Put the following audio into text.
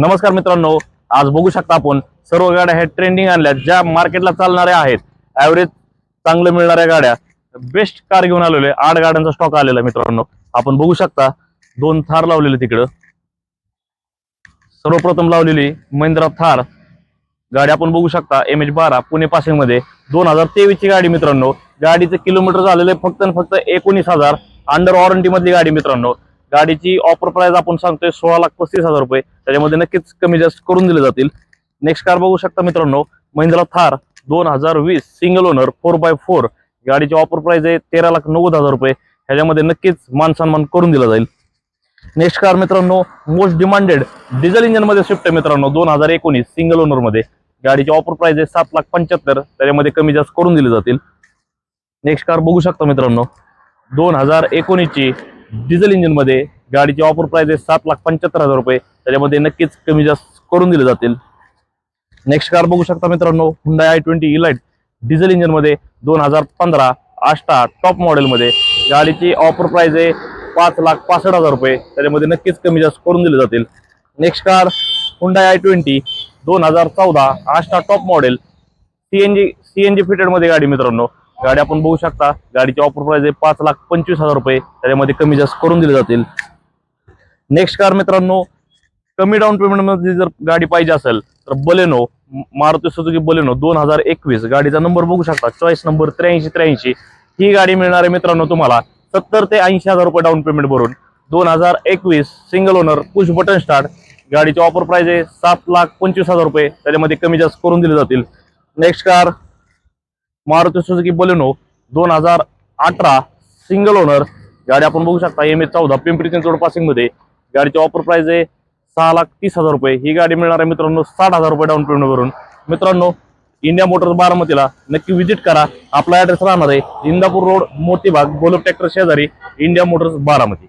नमस्कार मित्रांनो आज बघू शकता आपण सर्व गाड्या ह्या ट्रेंडिंग आणल्या ज्या मार्केटला चालणाऱ्या आहेत. ऍव्हरेज चांगलं मिळणाऱ्या गाड्या बेस्ट कार घेऊन आलेलो आहे. आठ गाड्यांचा स्टॉक आलेला मित्रांनो. आपण बघू शकता दोन थार लावलेले तिकडं सर्वप्रथम लावलेली महिंद्रा थार. गाडी आपण बघू शकता एम एच बारा पुणे पासिंगमध्ये दोन हजार तेवीस ची गाडी मित्रांनो. गाडीचं किलोमीटर झालेलं आहे फक्त फक्त एकोणीस हजार. अंडर वॉरंटी मधली गाडी मित्रांनो. गाडीची ऑफर प्राइस आपण सांगतोय सोळा लाख पस्तीस हजार रुपये. त्याच्यामध्ये नक्कीच कमी जास्त करून दिले जातील. नेक्स्ट कार बघू शकता मित्रांनो महिंद्रा थार दोन हजार वीस single owner four by four गाडीची ऑफर प्राइस आहे तेरा लाख नव्वद हजार रुपये. ह्याच्यामध्ये नक्कीच मान सन्मान करून दिला जाईल. नेक्स्ट कार मित्रांनो मोस्ट डिमांडेड डिझेल इंजिनमध्ये स्विफ्ट आहे मित्रांनो दोन हजार एकोणीस सिंगल ओनरमध्ये. गाडीची ऑफर प्राइस आहे सात लाख पंच्याहत्तर. त्याच्यामध्ये कमी जास्त करून दिले जातील. नेक्स्ट कार बघू शकता मित्रांनो दोन हजार एकोणीसची डिझेल इंजिनमध्ये गाडीची ऑफर प्राइस आहे सात लाख पंच्याहत्तर हजार रुपये. त्याच्यामध्ये नक्कीच कमी जास्त करून दिले जातील. नेक्स्ट कार बघू शकता मित्रांनो Hyundai i twenty elite diesel इंजिनमध्ये दोन हजार पंधरा आष्टा टॉप मॉडेलमध्ये गाडीची ऑफर प्राइस आहे पाच लाख पासष्ट हजार रुपये. त्याच्यामध्ये नक्कीच कमी जास्त करून दिले जातील. Next car Hyundai i twenty दोन हजार चौदा Asta top model C NG C N G फिटरमध्ये गाडी मित्रांनो. गाडी आपण बघू शकता. गाडीची ऑफर प्राइस आहे पाच लाख पंचवीस हजार रुपये. त्याच्यामध्ये कमी जास्त करून दिले जातील. नेक्स्ट कार मित्रांनो कमी डाऊन पेमेंटमध्ये जर गाडी पाहिजे असेल तर बलेनो मारुती सुजुकी बलेनो दोन हजार एकवीस. गाडीचा नंबर बघू शकता. चॉईस नंबर त्र्याऐंशी त्र्याऐंशी. ही गाडी मिळणार आहे मित्रांनो तुम्हाला सत्तर ते ऐंशी हजार रुपये डाऊन पेमेंट भरून दोन हजार एकवीस single owner push button start गाडीची ऑफर प्राइस आहे सात लाख पंचवीस हजार रुपये. त्याच्यामध्ये कमी जास्त करून दिले जातील. Next car Maruti Suzuki Baleno दोन हजार अठरा सिंगल ओनर गाडी आपण बघू शकता एम ए चौदा पिंपरी चिंचवड पासिंगमध्ये गाडीची ऑफर प्राइस आहे सहा लाख तीस हजार रुपये. ही गाडी मिळणार आहे मित्रांनो साठ हजार रुपये डाऊन पेमेंट भरून मित्रांनो इंडिया मोटर्स बारामतीला नक्की व्हिजिट करा. आपला ॲड्रेस राहणार आहे इंदापूर रोड मोतीबाग गोलब ट्रॅक्टर शेजारी इंडिया मोटर्स बारामती.